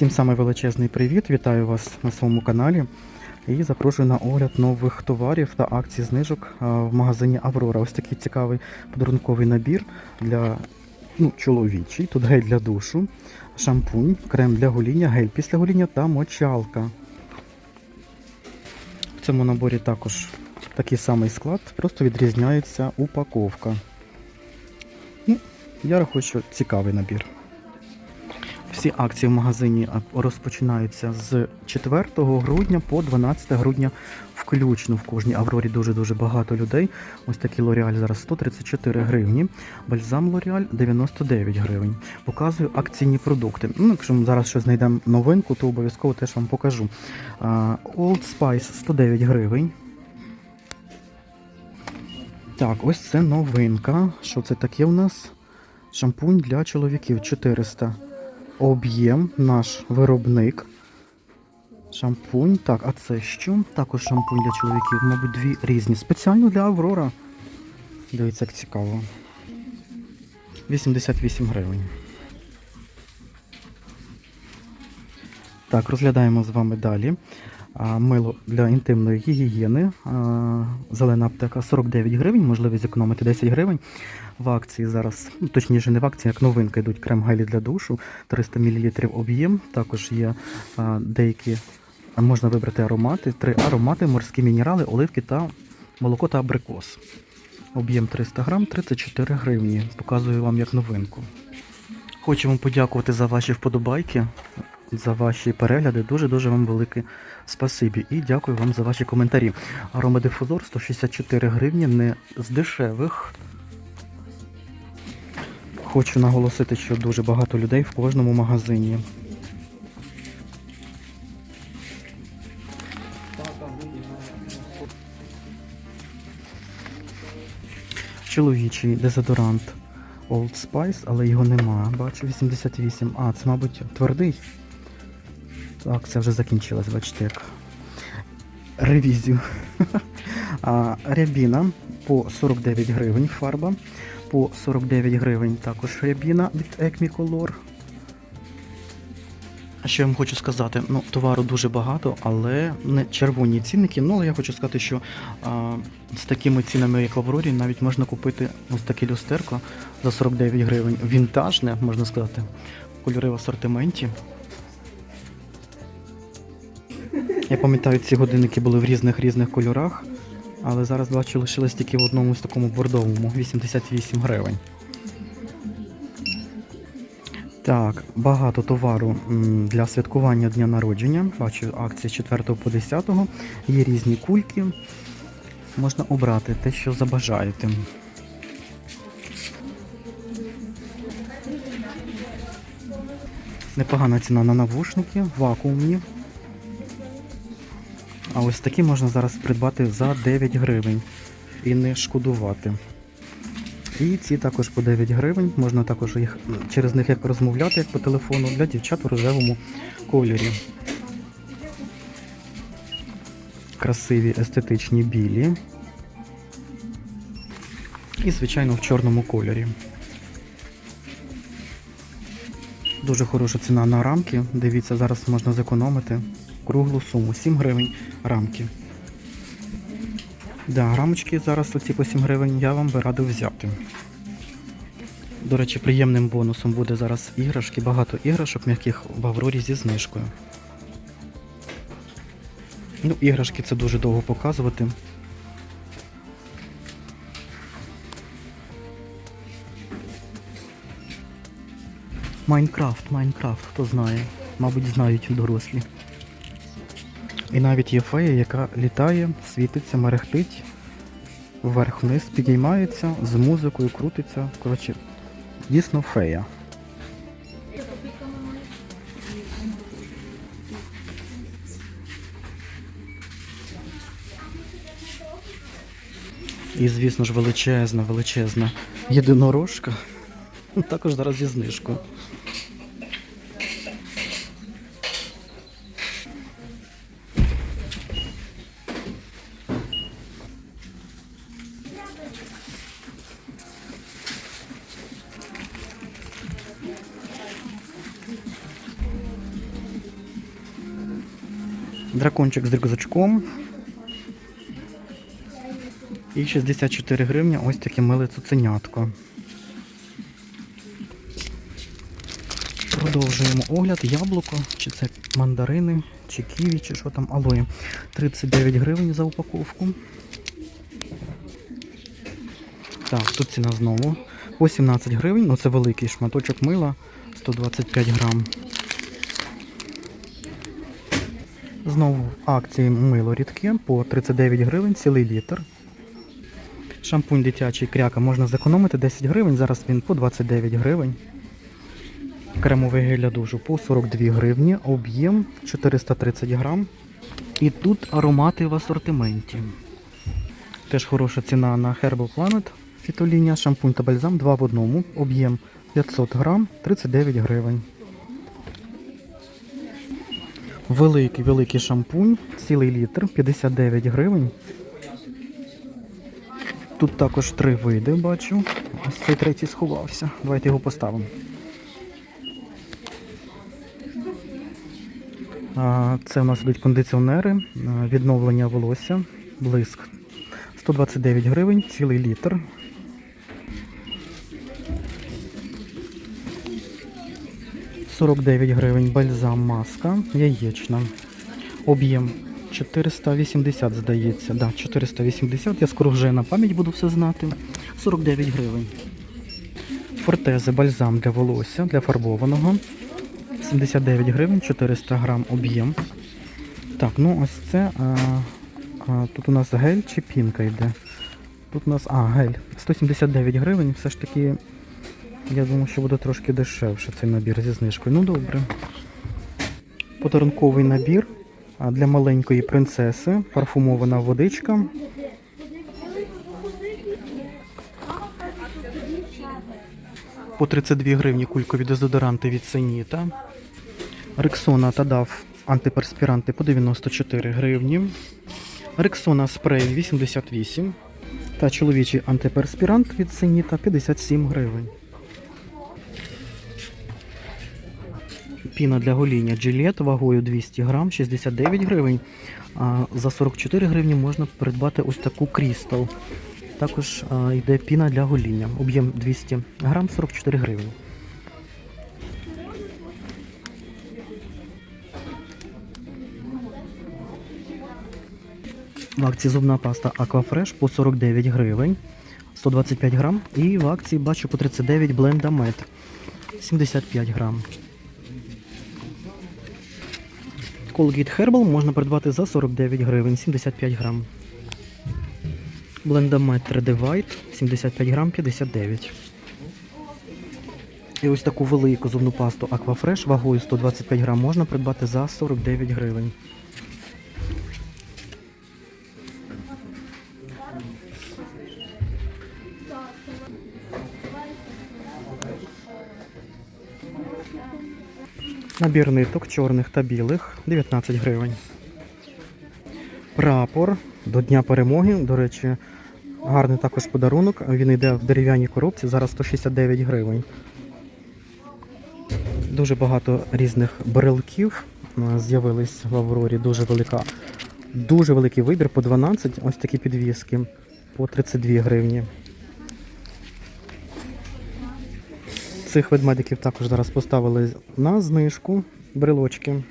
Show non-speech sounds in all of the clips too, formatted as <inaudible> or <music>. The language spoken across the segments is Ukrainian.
Всім самий величезний привіт! Вітаю вас на своєму каналі і запрошую на огляд нових товарів та акцій знижок в магазині Аврора. Ось такий цікавий подарунковий набір для ну, чоловічий. Тут гель для душу, шампунь, крем для гоління, гель після гоління та мочалка. В цьому наборі також такий самий склад, просто відрізняється упаковка. Ну, я рахую, що цікавий набір. Всі акції в магазині розпочинаються з 4 грудня по 12 грудня включно в кожній Аврорі дуже-дуже багато людей. Ось такий L'Oreal зараз 134 гривні, бальзам L'Oreal 99 гривень. Показую акційні продукти. Ну, якщо ми зараз щось знайдемо новинку, то обов'язково теж вам покажу. Old Spice 109 гривень. Так, ось це новинка. Що це таке у нас? Шампунь для чоловіків 400 об'єм, наш виробник. Шампунь. Так, а це що? Також шампунь для чоловіків, мабуть, дві різні. Спеціально для Аврора. Дивіться, як цікаво. 88 гривень. Так, розглядаємо з вами далі. Мило для інтимної гігієни. Зелена аптека 49 гривень, можливість зекономити 10 гривень. В акції зараз, ну, точніше, не в акції, як новинка йдуть крем гелі для душу, 300 мл об'єм. Також є деякі, можна вибрати аромати. Три аромати, морські мінерали, оливки та молоко та абрикос. Об'єм 300 грам, 34 гривні. Показую вам як новинку. Вам подякувати за ваші вподобайки, за ваші перегляди. Дуже-дуже вам велике спасибі. І дякую вам за ваші коментарі. Аромадифузор 164 гривні, не з дешевих. Хочу наголосити, що дуже багато людей в кожному магазині. Чоловічий дезодорант Old Spice, але його нема. Бачу 88. А, це, мабуть, твердий. Так, це вже закінчилось, бачите як. Ревізію. <laughs> а, рябіна по 49 гривень фарба. По 49 гривень також рябіна від Ecmicolor. А що я вам хочу сказати? Ну, товару дуже багато, але не червоні цінники. Ну, але я хочу сказати, що а, з такими цінами, як в Аврорі, навіть можна купити ось таке люстерко за 49 гривень. Вінтажне, можна сказати. Кольори в асортименті. Я пам'ятаю, ці годинники були в різних різних кольорах, але зараз бачу, лишились тільки в одному з такому бордовому 88 гривень. Так, багато товару для святкування дня народження. Бачу акції з 4 по 10. Є різні кульки. Можна обрати те, що забажаєте. Непогана ціна на навушники, вакуумні. А ось такі можна зараз придбати за 9 гривень і не шкодувати. І ці також по 9 гривень. Можна також їх через них як розмовляти, як по телефону, для дівчат у рожевому кольорі. Красиві естетичні білі. І, звичайно, в чорному кольорі. Дуже хороша ціна на рамки. Дивіться, зараз можна зекономити круглу суму. 7 гривень рамки. Да, рамочки зараз оці по 7 гривень я вам би радив взяти. До речі, приємним бонусом буде зараз іграшки, багато іграшок м'яких в Аврорі зі знижкою. Ну, іграшки це дуже довго показувати. Майнкрафт, Майнкрафт, хто знає. Мабуть, знають дорослі. І навіть є фея, яка літає, світиться, мерехтить, вверх-вниз, підіймається, з музикою крутиться. Коротше, дійсно фея. І, звісно ж, величезна, величезна єдинорожка. <laughs> Також зараз зі знижкою. Дракончик з рюкзачком. І 64 гривні ось таке миле цуценятко. Продовжуємо огляд. Яблуко, чи це мандарини, чи ківі, чи що там, алоє. 39 гривень за упаковку. Так, тут ціна знову. 18 гривень, ну це великий шматочок мила, 125 грам. Знову акції мило рідке по 39 гривень, цілий літр. Шампунь дитячий кряка можна зекономити 10 гривень, зараз він по 29 гривень. Кремовий гель для душу по 42 гривні, об'єм 430 грам. І тут аромати в асортименті. Теж хороша ціна на Herbal Planet фітолінія, шампунь та бальзам 2 в одному, об'єм 500 грам, 39 гривень. Великий великий шампунь, цілий літр, 59 гривень. Тут також три види бачу. Ось цей третій сховався. Давайте його поставимо. Це у нас йдуть кондиціонери, відновлення волосся, блиск. 129 гривень, цілий літр. «49 гривень бальзам маска, яєчна. Об'єм 480, здається. Да, 480. Я скоро вже на пам'ять буду все знати. 49 гривень. Фортези бальзам для волосся, для фарбованого. 79 гривень, 400 грам об'єм. Так, ну ось це. А, а, тут у нас гель чи пінка йде. Тут у нас. А, гель. 179 гривень. Все ж таки, я думаю, що буде трошки дешевше цей набір зі знижкою. Ну добре. Подарунковий набір для маленької принцеси. Парфумована водичка. По 32 гривні кулькові дезодоранти від Сеніта. Рексона та дав антиперспіранти по 94 гривні. Рексона спрей 88. Та чоловічий антиперспірант від Сеніта 57 гривень. Піна для гоління Gillette вагою 200 грам 69 гривень. А за 44 гривні можна придбати ось таку Crystal. Також а, йде піна для гоління. Об'єм 200 грам 44 гривні. В акції зубна паста Aquafresh по 49 гривень, 125 грам. І в акції бачу по 39 Blenda Med 75 грам. Colgate Herbal можна придбати за 49 гривень, 75 грам. Med 3D White 75 грам, 59. І ось таку велику зубну пасту Aquafresh вагою 125 грам можна придбати за 49 гривень. Набір ниток чорних та білих 19 гривень. Прапор до Дня перемоги. До речі, гарний також подарунок. Він йде в дерев'яній коробці, зараз 169 гривень. Дуже багато різних брелків е, з'явились в Аврорі. Дуже велика, дуже великий вибір по 12. Ось такі підвіски по 32 гривні. Цих ведмедиків також зараз поставили на знижку брелочки.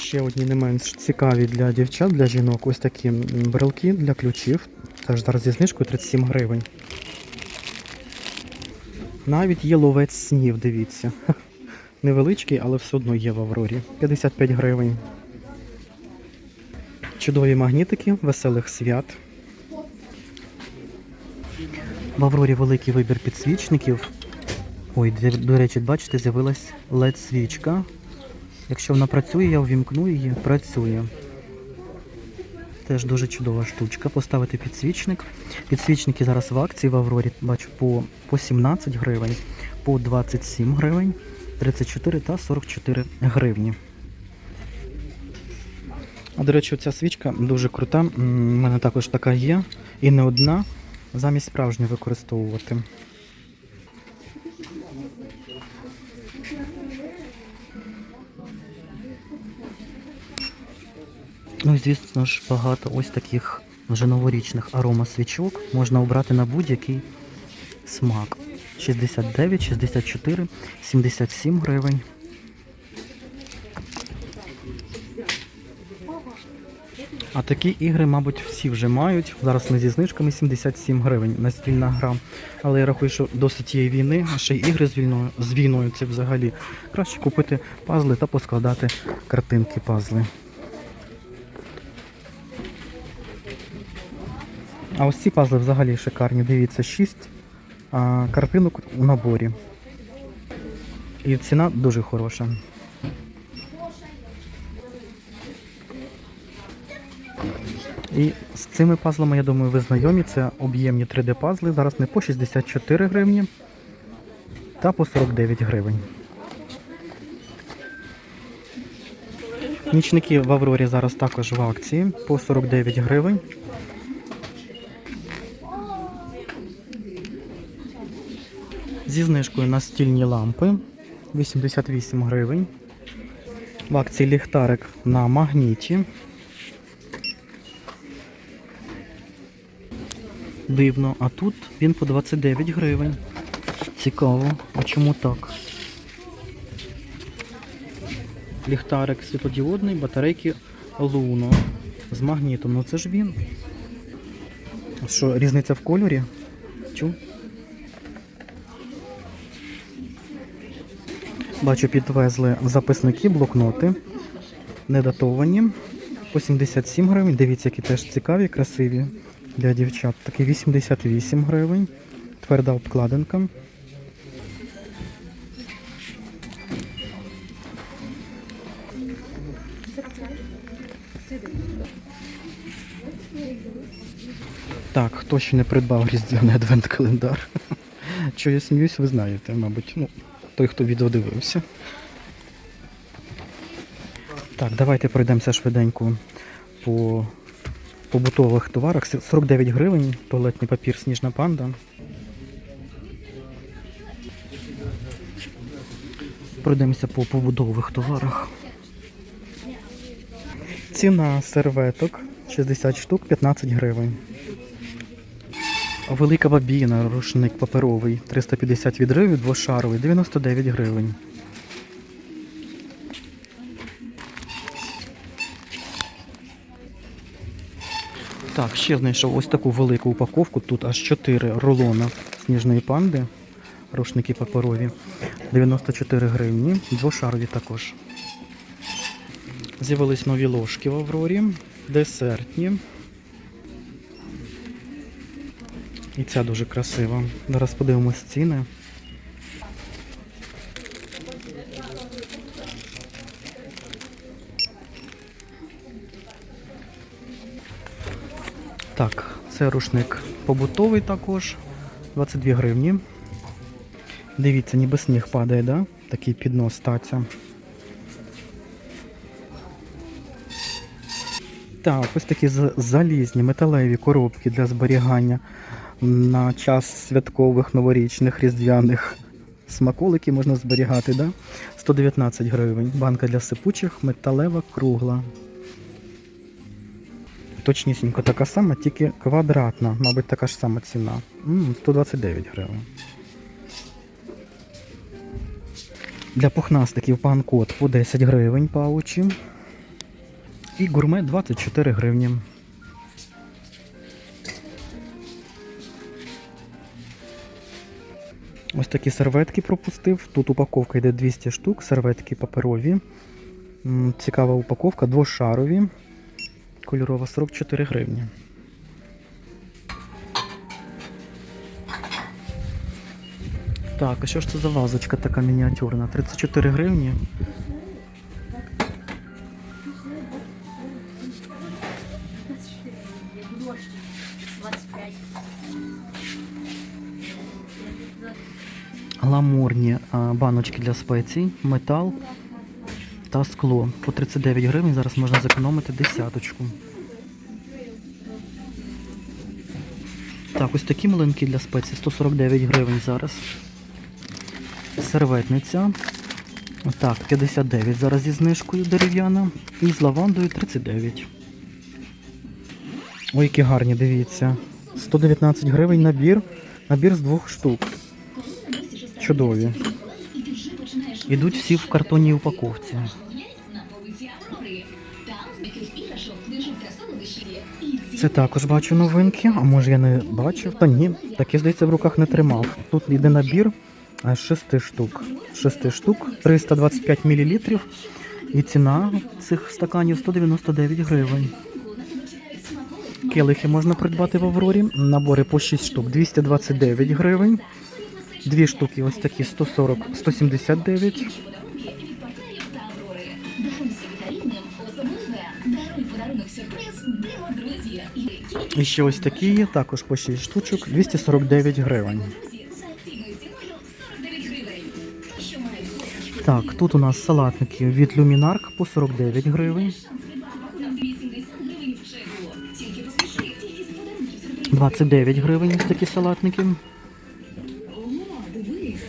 Ще одні не менш цікаві для дівчат, для жінок. Ось такі брелки для ключів. Теж зараз зі знижкою 37 гривень. Навіть є ловець снів, дивіться. <laughs> Невеличкий, але все одно є в Аврорі. 55 гривень. Чудові магнітики, веселих свят. В Аврорі великий вибір підсвічників. Ой, до, речі, бачите, з'явилась LED-свічка. Якщо вона працює, я увімкну її, працює. Теж дуже чудова штучка. Поставити підсвічник. Підсвічники зараз в акції в Аврорі бачу по, по 17 гривень, по 27 гривень, 34 та 44 гривні. А до речі, ця свічка дуже крута. У мене також така є. І не одна. Замість справжньої використовувати. Ну і звісно ж багато ось таких вже новорічних аромасвічок можна обрати на будь-який смак. 69, 64, 77 гривень. А такі ігри, мабуть, всі вже мають. Зараз ми зі знижками 77 гривень настільна гра. Але я рахую, що досить тієї війни, а ще й ігри з війною, з війною це взагалі краще купити пазли та поскладати картинки пазли. А ось ці пазли взагалі шикарні. Дивіться, 6 а, картинок у наборі. І ціна дуже хороша. І з цими пазлами, я думаю, ви знайомі. Це об'ємні 3D-пазли. Зараз не по 64 гривні та по 49 гривень. Нічники в Аврорі зараз також в акції по 49 гривень. Зі знижкою настільні лампи 88 гривень. В акції ліхтарик на магніті. Дивно, а тут він по 29 гривень. Цікаво, а чому так? Ліхтарик світлодіодний, батарейки Луно з магнітом. Ну це ж він. Що, різниця в кольорі? Чу? Бачу, підвезли записники, блокноти. Недатовані. По 77 гривень. Дивіться, які теж цікаві, красиві для дівчат. Такий 88 гривень. Тверда обкладинка. Так, хто ще не придбав різдвяний адвент-календар? <laughs> Що я сміюсь, ви знаєте, мабуть. Ну, той, хто відео дивився. Так, давайте пройдемося швиденько по побутових товарах. 49 гривень, туалетний папір Сніжна панда. Пройдемося по побутових товарах. Ціна серветок 60 штук 15 гривень. Велика бабіна, рушник паперовий 350 відривів, двошаровий 99 гривень. Так, ще знайшов ось таку велику упаковку. Тут аж 4 рулона сніжної панди. Рушники паперові. 94 гривні. Двошарові також. З'явились нові ложки в Аврорі. Десертні. І ця дуже красива. Зараз подивимось ціни. Це рушник побутовий також. 22 гривні. Дивіться, ніби сніг падає, да? Такий піднос таця. Так, ось такі залізні металеві коробки для зберігання на час святкових новорічних різдвяних смаколиків можна зберігати, да? 119 гривень. Банка для сипучих, металева, кругла. Точнісінько така сама, тільки квадратна, мабуть, така ж сама ціна. М, 129 гривень. Для пухнастиків пан-код по 10 гривень паучі. І гурме 24 гривні. Ось такі серветки пропустив. Тут упаковка йде 200 штук, серветки паперові. Цікава упаковка, двошарові. Кольорова 44 гривні. Так, а що ж це за вазочка така мініатюрна? 34 гривні. Дождь 25. Гламурні а, баночки для спецій, метал та скло. По 39 гривень зараз можна зекономити десяточку. Так, ось такі млинки для спецій 149 гривень зараз. Серветниця. Так, 59 зараз зі знижкою дерев'яна. І з лавандою 39. Ой, які гарні, дивіться. 119 гривень набір. Набір з двох штук. Чудові. Ідуть всі в картонній упаковці. Це також бачу новинки, а може я не бачив? Та ні, таке, здається, в руках не тримав. Тут йде набір з 6 штук. З 6 штук, 325 мл. І ціна цих стаканів 199 гривень. Келихи можна придбати в Аврорі. Набори по 6 штук 229 гривень. Дві штуки ось такі 140, 179. І ще ось такі є, також по 6 штучок, 249 гривень. Так, тут у нас салатники від Люмінарк по 49 гривень. 29 гривень ось такі салатники. –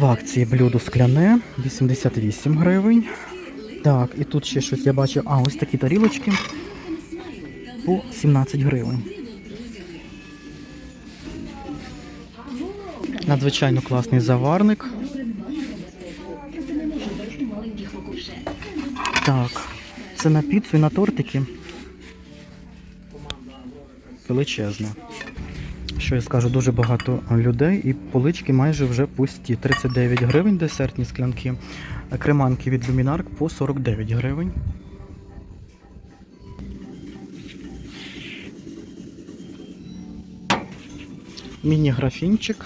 В акції блюдо скляне 88 гривень. Так, і тут ще щось я бачив. А, ось такі тарілочки по 17 гривень. Надзвичайно класний заварник. Так, це на піцу і на тортики. Величезне. Що я скажу, дуже багато людей і полички майже вже пусті. 39 гривень десертні склянки. Креманки від Люмінарк по 49 гривень. Міні-графінчик.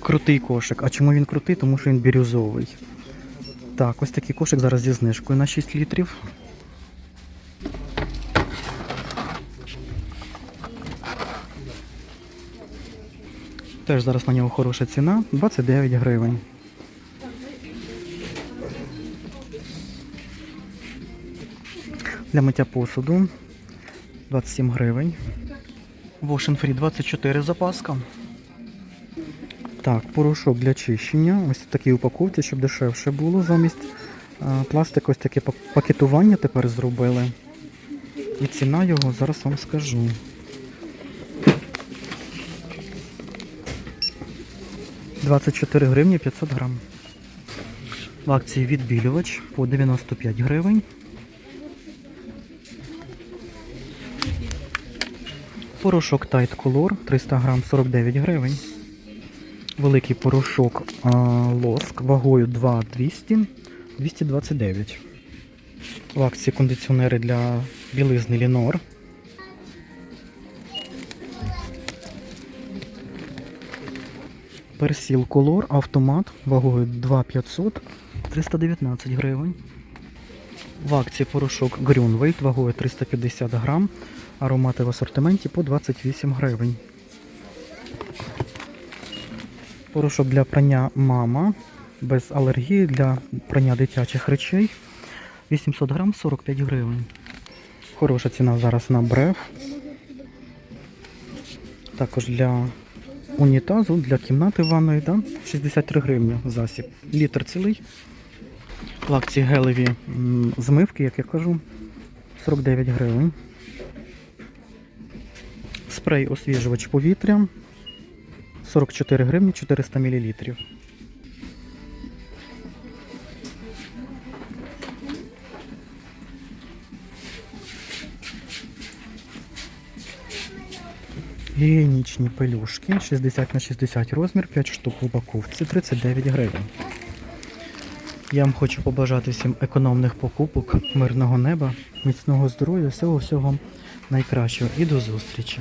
Крутий кошик. А чому він крутий? Тому що він бірюзовий. Так, ось такий кошик зараз зі знижкою на 6 літрів. Теж зараз на нього хороша ціна 29 гривень. Для миття посуду 27 гривень. Washing Free 24 запаска. Так, порошок для чищення. Ось в такій упаковці, щоб дешевше було. Замість а, пластику ось таке пакетування тепер зробили. І ціна його зараз вам скажу. «24 гривні 500 грам. В акції відбілювач по 95 гривень. Порошок Tide Color 300 грам 49 гривень. Великий порошок а, лоск вагою 2,200 229. В акції кондиціонери для білизни Лінор. Персіл Колор автомат вагою 2500 319 гривень. В акції порошок Grünwald вагою 350 грам. Аромати в асортименті по 28 гривень. Порошок для прання мама без алергії для прання дитячих речей. 800 грам 45 гривень. Хороша ціна зараз на бреф. Також для унітазу, для кімнати ванної, да? 63 гривні засіб. Літр цілий. В гелеві змивки, як я кажу, 49 гривень. Спрей освіжувач повітря 44 гривні 400 мл. Гігієнічні пелюшки 60 на 60 розмір, 5 штук в упаковці, 39 гривень. Я вам хочу побажати всім економних покупок, мирного неба, міцного здоров'я, всього всього найкращого і до зустрічі.